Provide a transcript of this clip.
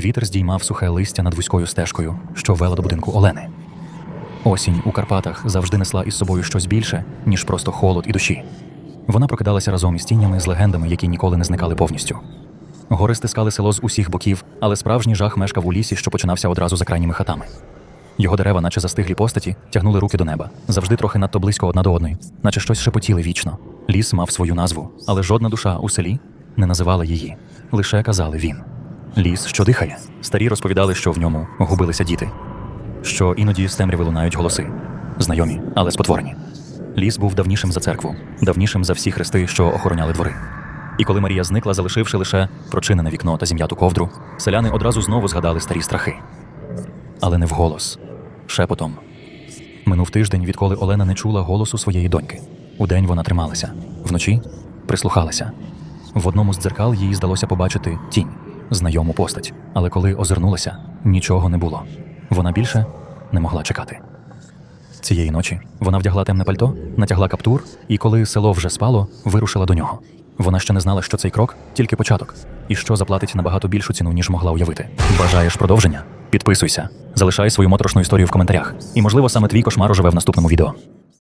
Вітер здіймав сухе листя над вузькою стежкою, що вела до будинку Олени. Осінь у Карпатах завжди несла із собою щось більше, ніж просто холод і душі. Вона прокидалася разом із тінями з легендами, які ніколи не зникали повністю. Гори стискали село з усіх боків, але справжній жах мешкав у лісі, що починався одразу за крайніми хатами. Його дерева, наче застиглі постаті, тягнули руки до неба, завжди трохи надто близько одна до одної, наче щось шепотіли вічно. Ліс мав свою назву, але жодна душа у селі не називала її. Лише казали він. Ліс, що дихає. Старі розповідали, що в ньому губилися діти, що іноді з темряви лунають голоси, знайомі, але спотворені. Ліс був давнішим за церкву, давнішим за всі хрести, що охороняли двори. І коли Марія зникла, залишивши лише прочинене вікно та зім'яту ковдру, селяни одразу знову згадали старі страхи. Але не вголос, шепотом. Минув тиждень, відколи Олена не чула голосу своєї доньки. Удень вона трималася, вночі прислухалася. В одному з дзеркал їй здалося побачити тінь, знайому постать. Але коли озирнулася, нічого не було. Вона більше не могла чекати. Цієї ночі вона вдягла темне пальто, натягла каптур, і коли село вже спало, вирушила до нього. Вона ще не знала, що цей крок тільки початок, і що заплатить набагато більшу ціну, ніж могла уявити. Бажаєш продовження? Підписуйся, залишай свою моторошну історію в коментарях. І можливо саме твій кошмар оживе в наступному відео.